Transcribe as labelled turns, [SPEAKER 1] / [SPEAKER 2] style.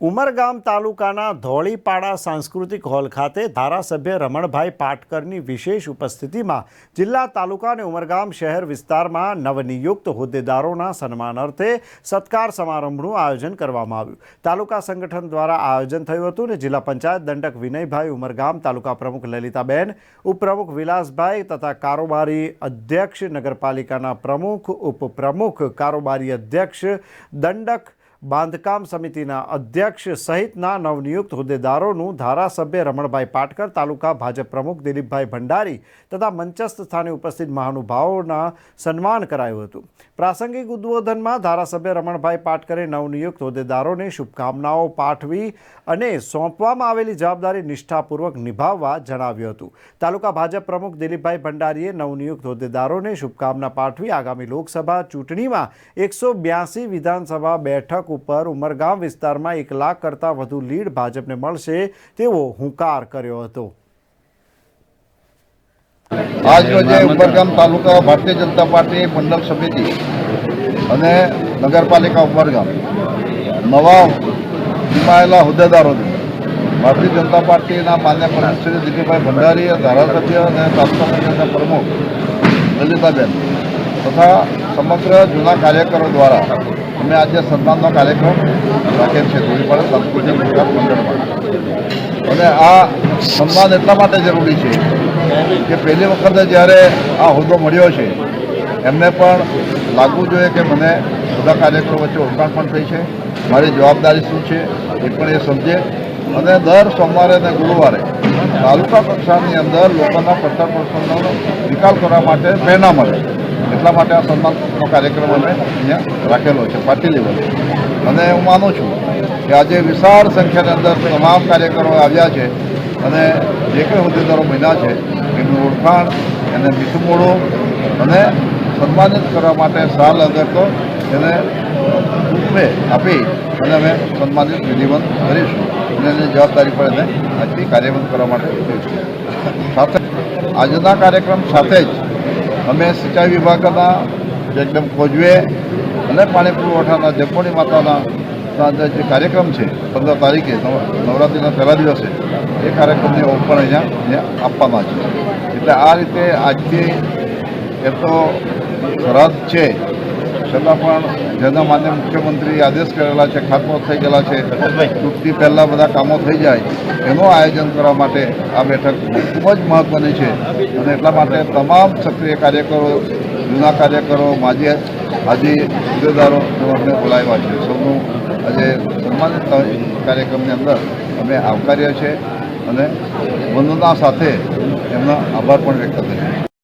[SPEAKER 1] ઉમરગામ તાલુકાના ધોળીપાડા સાંસ્કૃતિક હોલ ખાતે ધારાસભ્ય રમણભાઈ પાટકરની વિશેષ ઉપસ્થિતિમાં જિલ્લા તાલુકા અને ઉમરગામ શહેર વિસ્તારમાં નવનિયુક્ત હોદ્દેદારોના સન્માન અર્થે સત્કાર સમારંભનું આયોજન કરવામાં આવ્યું. તાલુકા સંગઠન દ્વારા આયોજન થયું હતું અને જિલ્લા પંચાયત દંડક વિનયભાઈ ઉમરગામ, તાલુકા પ્રમુખ લલિતાબેન, ઉપપ્રમુખ વિલાસભાઈ તથા કારોબારી અધ્યક્ષ નગરપાલિકાના પ્રમુખ, ઉપપ્રમુખ, કારોબારી અધ્યક્ષ દંડક બાંધકામ સમિતિના અધ્યક્ષ સહિતના નવનિયુક્ત હોદ્દેદારોનું ધારાસભ્ય રમણભાઈ પાટકર, તાલુકા ભાજપ પ્રમુખ દિલીપભાઈ ભંડારી તથા મંચસ્થ સ્થાને ઉપસ્થિત મહાનુભાવોના સન્માન કરાયું હતું. પ્રાસંગિક ઉદ્બોધનમાં ધારાસભ્ય રમણભાઈ પાટકરે નવનિયુક્ત હોદ્દેદારોને શુભકામનાઓ પાઠવી અને સોંપવામાં આવેલી જવાબદારી નિષ્ઠાપૂર્વક નિભાવવા જણાવ્યું હતું. તાલુકા ભાજપ પ્રમુખ દિલીપભાઈ ભંડારીએ નવનિયુક્ત હોદ્દેદારોને શુભકામના પાઠવી આગામી લોકસભા ચૂંટણીમાં એકસો બ્યાસી વિધાનસભા બેઠક ઉપર ઉમરગામ વિસ્તારમાં એક લાખ કરતાં વધુ લીડ ભાજપને મળશે તેવો હુંકાર કર્યો હતો.
[SPEAKER 2] આજનો જે ઉમરગામ તાલુકા ભારતીય જનતા પાર્ટી મંડળ સમિતિ અને નગરપાલિકા ઉમરગામ નવા નિમાયેલા હોદ્દેદારોને ભારતીય જનતા પાર્ટીના માન્ય પ્રમુખ શ્રી દિલીપભાઈ ભંડારી, ધારાસભ્ય અને પંચાયતના પ્રમુખ લલિતાબેન તથા સમગ્ર જૂના કાર્યકરો દ્વારા અમે આજે સન્માનનો કાર્યક્રમ રાખેલ છે. ધોળીપાડા સાંસ્કૃતિક વિકાસ મંડળમાં. અને આ સન્માન એટલા માટે જરૂરી છે કે પહેલી વખતે જ્યારે આ હોદ્દો મળ્યો છે, એમને પણ લાગવું જોઈએ કે મને બધા કાર્યક્રમો વચ્ચે ઓળખાણ પણ થઈ છે. મારી જવાબદારી શું છે એ પણ એ સમજે. અને દર સોમવારે અને ગુરુવારે તાલુકા કક્ષાની અંદર લોકોના પ્રચાર પ્રસંગોનો નિકાલ કરવા માટે પ્રેરણા મળે. એટલા માટે આ સન્માનનો કાર્યક્રમ અમે અહીંયા રાખેલો છે, પાર્ટી લેવલે. અને હું માનું છું કે આજે વિશાળ સંખ્યાની અંદર તમામ કાર્યક્રમો આવ્યા છે અને જે કંઈ હોદ્દેદારો બન્યા છે, એમનું ઓળખાણ, એને મીઠું મોડું અને સન્માનિત કરવા માટે સાલ અંદર તો એને રૂપે આપી અને અમે સન્માનિત વિધિવંત કરીશું. અને એની જવાબદારી પર એને આજથી કાર્યબંધ કરવા માટે સાથે આજના કાર્યક્રમ સાથે જ અમે સિંચાઈ વિભાગના એકદમ ખોજવે અને પાણી પુરવઠાના જગમોણી માતાના જે કાર્યક્રમ છે, પંદર તારીખે, નવ- નવરાત્રિના પહેલા દિવસે, એ કાર્યક્રમને પણ અહીંયા આપવાના છે. એટલે આ રીતે આજથી એ તો સરહદ છે, છતાં પણ જેના માન્ય મુખ્યમંત્રી આદેશ કરેલા છે, ખાતમુહૂર્ત થઈ ગયેલા છે. ચૂંટણી પહેલાં બધા કામો થઈ જાય, એનું આયોજન કરવા માટે આ બેઠક ખૂબ જ મહત્ત્વની છે. અને એટલા માટે તમામ સક્રિય કાર્યકરો, જૂના કાર્યકરો, માજી, હાજી હોદ્દેદારો અમને બોલાવ્યા છે. સૌનું આજે સન્માનિત કાર્યક્રમની અંદર અમે આવકાર્યા છે અને વંદના સાથે એમનો આભાર પણ વ્યક્ત કર્યો